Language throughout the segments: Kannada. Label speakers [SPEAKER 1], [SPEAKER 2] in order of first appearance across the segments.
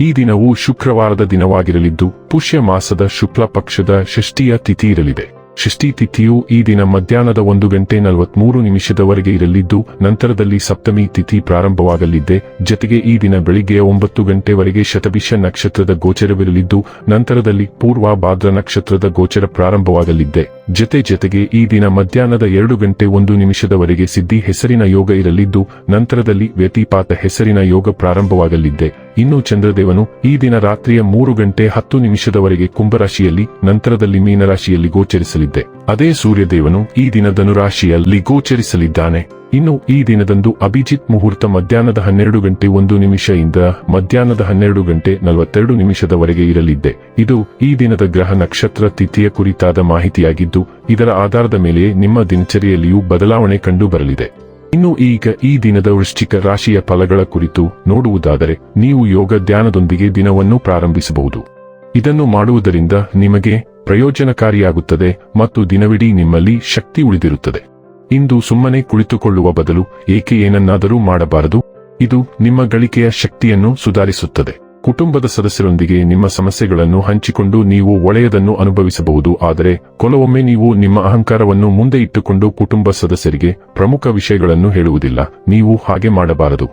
[SPEAKER 1] ಈ ದಿನವು ಶುಕ್ರವಾರದ ದಿನವಾಗಿರಲಿದ್ದು, ಪುಷ್ಯ ಮಾಸದ ಶುಕ್ಲ ಪಕ್ಷದ ಷಷ್ಠಿಯ ತಿಥಿ ಇರಲಿದೆ. ಷಷ್ಠಿ ತಿಥಿಯು ಈ ದಿನ ಮಧ್ಯಾಹ್ನದ ಒಂದು ಗಂಟೆ ನಲವತ್ಮೂರು ನಿಮಿಷದವರೆಗೆ ಇರಲಿದ್ದು, ನಂತರದಲ್ಲಿ ಸಪ್ತಮಿ ತಿಥಿ ಪ್ರಾರಂಭವಾಗಲಿದ್ದೆ. ಜತೆಗೆ ಈ ದಿನ ಬೆಳಿಗ್ಗೆ ಒಂಬತ್ತು ಗಂಟೆವರೆಗೆ ಶತಭಿಷ ನಕ್ಷತ್ರದ ಗೋಚರವಿರಲಿದ್ದು, ನಂತರದಲ್ಲಿ ಪೂರ್ವ ಭಾದ್ರ ನಕ್ಷತ್ರದ ಗೋಚರ ಪ್ರಾರಂಭವಾಗಲಿದ್ದೆ. ಜತೆ ಜತೆಗೆ ಈ ದಿನ ಮಧ್ಯಾಹ್ನದ ಎರಡು ಗಂಟೆ ಒಂದು ನಿಮಿಷದವರೆಗೆ ಸಿದ್ಧಿ ಹೆಸರಿನ ಯೋಗ ಇರಲಿದ್ದು, ನಂತರದಲ್ಲಿ ವ್ಯತಿಪಾತ ಹೆಸರಿನ ಯೋಗ ಪ್ರಾರಂಭವಾಗಲಿದ್ದೆ. ಇನ್ನು ಚಂದ್ರದೇವನು ಈ ದಿನ ರಾತ್ರಿಯ ಮೂರು ಗಂಟೆ ಹತ್ತು ನಿಮಿಷದವರೆಗೆ ಕುಂಭರಾಶಿಯಲ್ಲಿ, ನಂತರದಲ್ಲಿ ಮೀನರಾಶಿಯಲ್ಲಿ ಗೋಚರಿಸಲಿದ್ದೆ. ಅದೇ ಸೂರ್ಯದೇವನು ಈ ದಿನ ಧನುರಾಶಿಯಲ್ಲಿ ಗೋಚರಿಸಲಿದ್ದಾನೆ. ಇನ್ನು ಈ ದಿನದಂದು ಅಭಿಜಿತ್ ಮುಹೂರ್ತ ಮಧ್ಯಾಹ್ನದ ಹನ್ನೆರಡು ಗಂಟೆ ಒಂದು ನಿಮಿಷದಿಂದ ಮಧ್ಯಾಹ್ನದ ಹನ್ನೆರಡು ಗಂಟೆ ನಲವತ್ತೆರಡು ನಿಮಿಷದವರೆಗೆ ಇರಲಿದ್ದೆ. ಇದು ಈ ದಿನದ ಗ್ರಹ ನಕ್ಷತ್ರ ತಿಥಿಯ ಕುರಿತಾದ ಮಾಹಿತಿಯಾಗಿದ್ದು, ಇದರ ಆಧಾರದ ಮೇಲೆ ನಿಮ್ಮ ದಿನಚರಿಯಲ್ಲಿಯೂ ಬದಲಾವಣೆ ಕಂಡು ಬರಲಿದೆ ಇನ್ನು ಈಗ ಈ ದಿನದ ವೃಶ್ಚಿಕ ರಾಶಿಯ ಫಲಗಳ ಕುರಿತು ನೋಡುವುದಾದರೆ ನೀವು ಯೋಗ ಧ್ಯಾನದೊಂದಿಗೆ ದಿನವನ್ನು ಪ್ರಾರಂಭಿಸಬಹುದು. ಇದನ್ನು ಮಾಡುವುದರಿಂದ ನಿಮಗೆ ಪ್ರಯೋಜನಕಾರಿಯಾಗುತ್ತದೆ ಮತ್ತು ದಿನವಿಡೀ ನಿಮ್ಮಲ್ಲಿ ಶಕ್ತಿ ಉಳಿದಿರುತ್ತದೆ. ಇಂದು ಸುಮ್ಮನೆ ಕುಳಿತುಕೊಳ್ಳುವ ಬದಲು ಏಕೆ ಏನನ್ನಾದರೂ ಮಾಡಬಾರದು. ಇದು ನಿಮ್ಮ ಗಳಿಕೆಯ ಶಕ್ತಿಯನ್ನು ಸುಧಾರಿಸುತ್ತದೆ. ಕುಟುಂಬದ ಸದಸ್ಯರೊಂದಿಗೆ ನಿಮ್ಮ ಸಮಸ್ಯೆಗಳನ್ನು ಹಂಚಿಕೊಂಡು ನೀವು ಒಳೆಯದನ್ನು ಅನುಭವಿಸಬಹುದು. ಆದರೆ, ಕೆಲವೊಮ್ಮೆ ನೀವು ನಿಮ್ಮ ಅಹಂಕಾರವನ್ನು ಮುಂದೆ ಇಟ್ಟುಕೊಂಡು ಕುಟುಂಬ ಸದಸ್ಯರಿಗೆ ಪ್ರಮುಖ ವಿಷಯಗಳನ್ನು ಹೇಳುವುದಿಲ್ಲ. ನೀವು ಹಾಗೆ ಮಾಡಬಾರದು.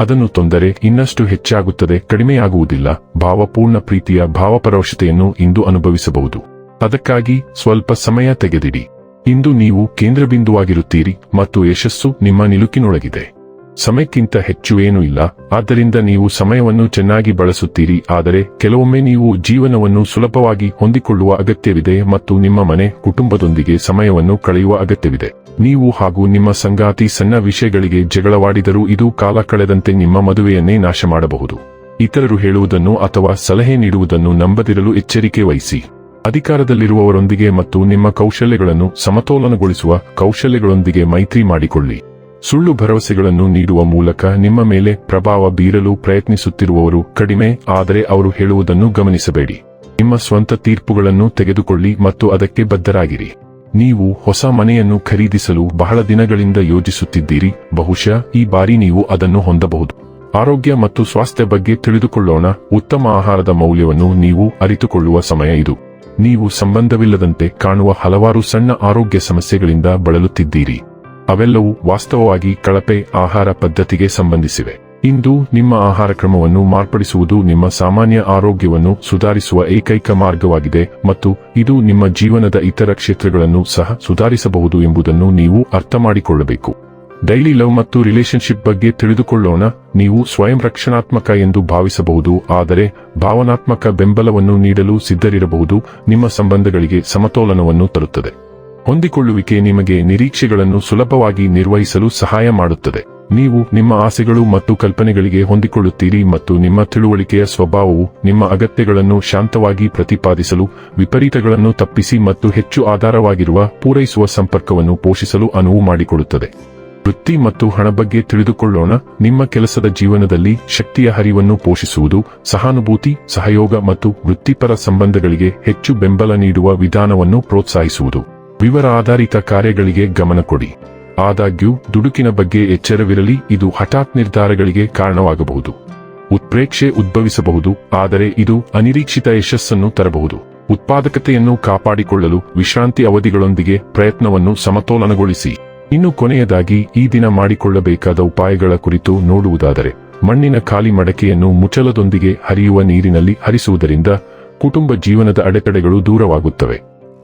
[SPEAKER 1] ಅದನ್ನು ತೊಂದರೆ ಇನ್ನಷ್ಟು ಹೆಚ್ಚಾಗುತ್ತದೆ, ಕಡಿಮೆಯಾಗುವುದಿಲ್ಲ. ಭಾವಪೂರ್ಣ ಪ್ರೀತಿಯ ಭಾವಪರೋಷತೆಯನ್ನು ಇಂದು ಅನುಭವಿಸಬಹುದು. ಅದಕ್ಕಾಗಿ ಸ್ವಲ್ಪ ಸಮಯ ತೆಗೆದಿಡಿ. ಇಂದು ನೀವು ಕೇಂದ್ರಬಿಂದುವಾಗಿರುತ್ತೀರಿ ಮತ್ತು ಯಶಸ್ಸು ನಿಮ್ಮ ನಿಲುಕಿನೊಳಗಿದೆ. ಸಮಯಕ್ಕಿಂತ ಹೆಚ್ಚು ಏನೂ ಇಲ್ಲ. ಆದ್ದರಿಂದ ನೀವು ಸಮಯವನ್ನು ಚೆನ್ನಾಗಿ ಬಳಸುತ್ತೀರಿ. ಆದರೆ ಕೆಲವೊಮ್ಮೆ ನೀವು ಜೀವನವನ್ನು ಸುಲಭವಾಗಿ ಹೊಂದಿಕೊಳ್ಳುವ ಅಗತ್ಯವಿದೆ ಮತ್ತು ನಿಮ್ಮ ಮನೆ, ಕುಟುಂಬದೊಂದಿಗೆ ಸಮಯವನ್ನು ಕಳೆಯುವ ಅಗತ್ಯವಿದೆ. ನೀವು ಹಾಗೂ ನಿಮ್ಮ ಸಂಗಾತಿ ಸಣ್ಣ ವಿಷಯಗಳಿಗೆ ಜಗಳವಾಡಿದರೂ ಇದು ಕಾಲ ಕಳೆದಂತೆ ನಿಮ್ಮ ಮದುವೆಯನ್ನೇ ನಾಶ ಮಾಡಬಹುದು ಇತರರು ಹೇಳುವುದನ್ನು ಅಥವಾ ಸಲಹೆ ನೀಡುವುದನ್ನು ನಂಬದಿರಲು ಎಚ್ಚರಿಕೆ ವಹಿಸಿ. ಅಧಿಕಾರದಲ್ಲಿರುವವರೊಂದಿಗೆ ಮತ್ತು ನಿಮ್ಮ ಕೌಶಲ್ಯಗಳನ್ನು ಸಮತೋಲನಗೊಳಿಸುವ ಕೌಶಲ್ಯಗಳೊಂದಿಗೆ ಮೈತ್ರಿ ಮಾಡಿಕೊಳ್ಳಿ. ಸುಳ್ಳು ಭರವಸೆಗಳನ್ನು ನೀಡುವ ಮೂಲಕ ನಿಮ್ಮ ಮೇಲೆ ಪ್ರಭಾವ ಬೀರಲು ಪ್ರಯತ್ನಿಸುತ್ತಿರುವವರು ಕಡಿಮೆ, ಆದರೆ ಅವರು ಹೇಳುವುದನ್ನು ಗಮನಿಸಬೇಡಿ. ನಿಮ್ಮ ಸ್ವಂತ ತೀರ್ಪುಗಳನ್ನು ತೆಗೆದುಕೊಳ್ಳಿ ಮತ್ತು ಅದಕ್ಕೆ ಬದ್ಧರಾಗಿರಿ. ನೀವು ಹೊಸ ಮನೆಯನ್ನು ಖರೀದಿಸಲು ಬಹಳ ದಿನಗಳಿಂದ ಯೋಜಿಸುತ್ತಿದ್ದೀರಿ, ಬಹುಶಃ ಈ ಬಾರಿ ನೀವು ಅದನ್ನು ಹೊಂದಬಹುದು. ಆರೋಗ್ಯ ಮತ್ತು ಸ್ವಾಸ್ಥ್ಯ ಬಗ್ಗೆ ತಿಳಿದುಕೊಳ್ಳೋಣ, ಉತ್ತಮ ಆಹಾರದ ಮೌಲ್ಯವನ್ನು ನೀವು ಅರಿತುಕೊಳ್ಳುವ ಸಮಯ ಇದು. ನೀವು ಸಂಬಂಧವಿಲ್ಲದಂತೆ ಕಾಣುವ ಹಲವಾರು ಸಣ್ಣ ಆರೋಗ್ಯ ಸಮಸ್ಯೆಗಳಿಂದ ಬಳಲುತ್ತಿದ್ದೀರಿ. ಅವೆಲ್ಲವೂ ವಾಸ್ತವವಾಗಿ ಕಳಪೆ ಆಹಾರ ಪದ್ಧತಿಗೆ ಸಂಬಂಧಿಸಿವೆ. ಇಂದು ನಿಮ್ಮ ಆಹಾರ ಕ್ರಮವನ್ನು ಮಾರ್ಪಡಿಸುವುದು ನಿಮ್ಮ ಸಾಮಾನ್ಯ ಆರೋಗ್ಯವನ್ನು ಸುಧಾರಿಸುವ ಏಕೈಕ ಮಾರ್ಗವಾಗಿದೆ ಮತ್ತು ಇದು ನಿಮ್ಮ ಜೀವನದ ಇತರ ಕ್ಷೇತ್ರಗಳನ್ನು ಸಹ ಸುಧಾರಿಸಬಹುದು ಎಂಬುದನ್ನು ನೀವು ಅರ್ಥ ಮಾಡಿಕೊಳ್ಳಬೇಕು ಡೈಲಿ ಲವ್ ಮತ್ತು ರಿಲೇಶನ್ಶಿಪ್ ಬಗ್ಗೆ ತಿಳಿದುಕೊಳ್ಳೋಣ. ನೀವು ಸ್ವಯಂ ರಕ್ಷಣಾತ್ಮಕ ಎಂದು ಭಾವಿಸಬಹುದು, ಆದರೆ ಭಾವನಾತ್ಮಕ ಬೆಂಬಲವನ್ನು ನೀಡಲು ಸಿದ್ಧರಿರಬಹುದು. ನಿಮ್ಮ ಸಂಬಂಧಗಳಿಗೆ ಸಮತೋಲನವನ್ನು ತರುತ್ತದೆ. ಹೊಂದಿಕೊಳ್ಳುವಿಕೆ ನಿಮಗೆ ನಿರೀಕ್ಷೆಗಳನ್ನು ಸುಲಭವಾಗಿ ನಿರ್ವಹಿಸಲು ಸಹಾಯ ಮಾಡುತ್ತದೆ. ನೀವು ನಿಮ್ಮ ಆಸೆಗಳು ಮತ್ತು ಕಲ್ಪನೆಗಳಿಗೆ ಹೊಂದಿಕೊಳ್ಳುತ್ತೀರಿ ಮತ್ತು ನಿಮ್ಮ ತಿಳುವಳಿಕೆಯ ಸ್ವಭಾವವು ನಿಮ್ಮ ಅಗತ್ಯಗಳನ್ನು ಶಾಂತವಾಗಿ ಪ್ರತಿಪಾದಿಸಲು, ವಿಪರೀತಗಳನ್ನು ತಪ್ಪಿಸಿ ಮತ್ತು ಹೆಚ್ಚು ಆಧಾರವಾಗಿರುವ ಪೂರೈಸುವ ಸಂಪರ್ಕವನ್ನು ಪೋಷಿಸಲು ಅನುವು ಮಾಡಿಕೊಡುತ್ತದೆ. ವೃತ್ತಿ ಮತ್ತು ಹಣ ಬಗ್ಗೆ ತಿಳಿದುಕೊಳ್ಳೋಣ. ನಿಮ್ಮ ಕೆಲಸದ ಜೀವನದಲ್ಲಿ ಶಕ್ತಿಯ ಹರಿವನ್ನು ಪೋಷಿಸುವುದು ಸಹಾನುಭೂತಿ, ಸಹಯೋಗ ಮತ್ತು ವೃತ್ತಿಪರ ಸಂಬಂಧಗಳಿಗೆ ಹೆಚ್ಚು ಬೆಂಬಲ ನೀಡುವ ವಿಧಾನವನ್ನು ಪ್ರೋತ್ಸಾಹಿಸುವುದು. ವಿವರ ಆಧಾರಿತ ಕಾರ್ಯಗಳಿಗೆ ಗಮನ ಕೊಡಿ. ಆದಾಗ್ಯೂ, ದುಡುಕಿನ ಬಗ್ಗೆ ಎಚ್ಚರವಿರಲಿ, ಇದು ಹಠಾತ್ ನಿರ್ಧಾರಗಳಿಗೆ ಕಾರಣವಾಗಬಹುದು. ಉತ್ಪ್ರೇಕ್ಷೆ ಉದ್ಭವಿಸಬಹುದು, ಆದರೆ ಇದು ಅನಿರೀಕ್ಷಿತ ಯಶಸ್ಸನ್ನು ತರಬಹುದು. ಉತ್ಪಾದಕತೆಯನ್ನು ಕಾಪಾಡಿಕೊಳ್ಳಲು ವಿಶ್ರಾಂತಿ ಅವಧಿಗಳೊಂದಿಗೆ ಪ್ರಯತ್ನವನ್ನು ಸಮತೋಲನಗೊಳಿಸಿ. ಇನ್ನು ಕೊನೆಯದಾಗಿ, ಈ ದಿನ ಮಾಡಿಕೊಳ್ಳಬೇಕಾದ ಉಪಾಯಗಳ ಕುರಿತು ನೋಡುವುದಾದರೆ, ಮಣ್ಣಿನ ಖಾಲಿ ಮಡಕೆಯನ್ನು ಮುಚ್ಚಲದೊಂದಿಗೆ ಹರಿಯುವ ನೀರಿನಲ್ಲಿ ಹರಿಸುವುದರಿಂದ ಕುಟುಂಬ ಜೀವನದ ಅಡೆತಡೆಗಳು ದೂರವಾಗುತ್ತವೆ.